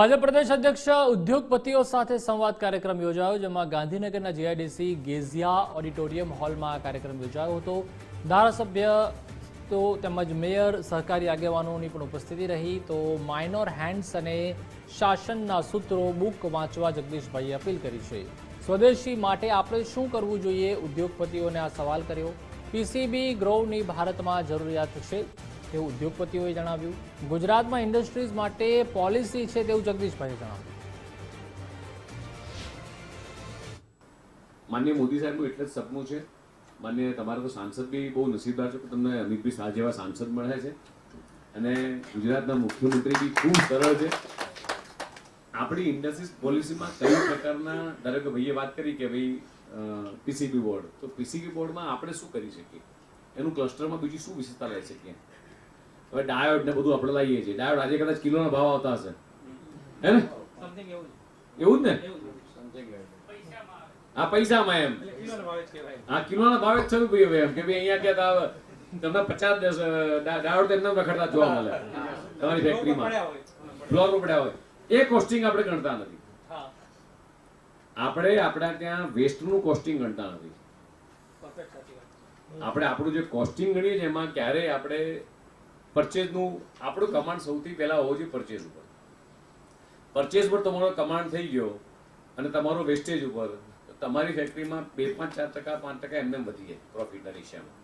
ભાજપ પ્રદેશ અધ્યક્ષ ઉદ્યોગપતિઓ સાથે સંવાદ કાર્યક્રમ યોજાયો, જેમાં ગાંધીનગરના જીઆઈડીસી ગેઝિયા ઓડિટોરિયમ હોલમાં આ કાર્યક્રમ યોજાયો હતો. ધારાસભ્ય તો તેમજ મેયર, સહકારી આગેવાનોની પણ ઉપસ્થિતિ રહી. તો માઇનોર હેન્ડ્સ અને શાસનના સૂત્રો બુક વાંચવા જગદીશભાઈએ અપીલ કરી છે. સ્વદેશી માટે આપણે શું કરવું જોઈએ? ઉદ્યોગપતિઓને આ સવાલ કર્યો. પીસીબી ગ્રોવની ભારતમાં જરૂરિયાત છે. તેવું ઉદ્યોગપતિઓએ જણાવ્યું. ગુજરાતમાં ઇન્ડસ્ટ્રીઝ માટે પોલિસી છે તેવું જગદીશભાઈએ જણાવ્યું. માન્ય મોદી સાહેબનું એટલે જ સપનું છે. માન્ય તમારા તો સાંસદ બી બહુ નસીબદાર છો કે તમને અમિતભાઈ શાહ જેવા સાંસદ મળે છે. અને ગુજરાતના મુખ્યમંત્રી બી ખૂબ સરળ છે. આપણી ઇન્ડસ્ટ્રીઝ પોલિસીમાં કઈ પ્રકારના, ધારો કે ભાઈએ વાત કરી કે ભાઈ પીસીબી બોર્ડ. તો પીસીબી બોર્ડમાં આપણે શું કરી શકીએ? એનું ક્લસ્ટરમાં બીજી શું વિશેષતા લઈ શકીએ? હવે ડાયોડ ને બધું આપણે લાવીએ છીએ. ડાયોડ આજે કદાચ કિલોના ભાવ આવતા હશે. હે ને? એવું એવું જ ને? હા પૈસામાં એમ. હા કિલોનો ભાવ જ કહેવાય. આ કિલોના ભાવે જ થયું ભાઈ હવે એમ કે ભાઈ અહીંયા ક્યાં તમને પચાસ દસ ડાયોડ એમને રખડતા જોવા મળે. તમારી ફેક્ટરીમાં ફ્લોર ઉપડ્યા હોય. એ કોસ્ટિંગ આપણે ગણતા નથી. આપણે આપણા ત્યાં વેસ્ટનું કોસ્ટિંગ ગણતા નથી. પરફેક્ટ સાચી વાત આપણે આપણું જે કોસ્ટિંગ ગણીએ છીએ એમાં ક્યારેય આપણે પરચેઝનું આપણું કમાન્ડ સૌથી પહેલા હોવો જોઈએ પરચેઝ ઉપર. પરચેઝ પર તમારો કમાન્ડ થઈ ગયો અને તમારો વેસ્ટેજ ઉપર, તમારી ફેક્ટરીમાં બે પાંચ ચાર ટકા, પાંચ ટકા એમને વધી જાય પ્રોફિટના રેશિયામાં.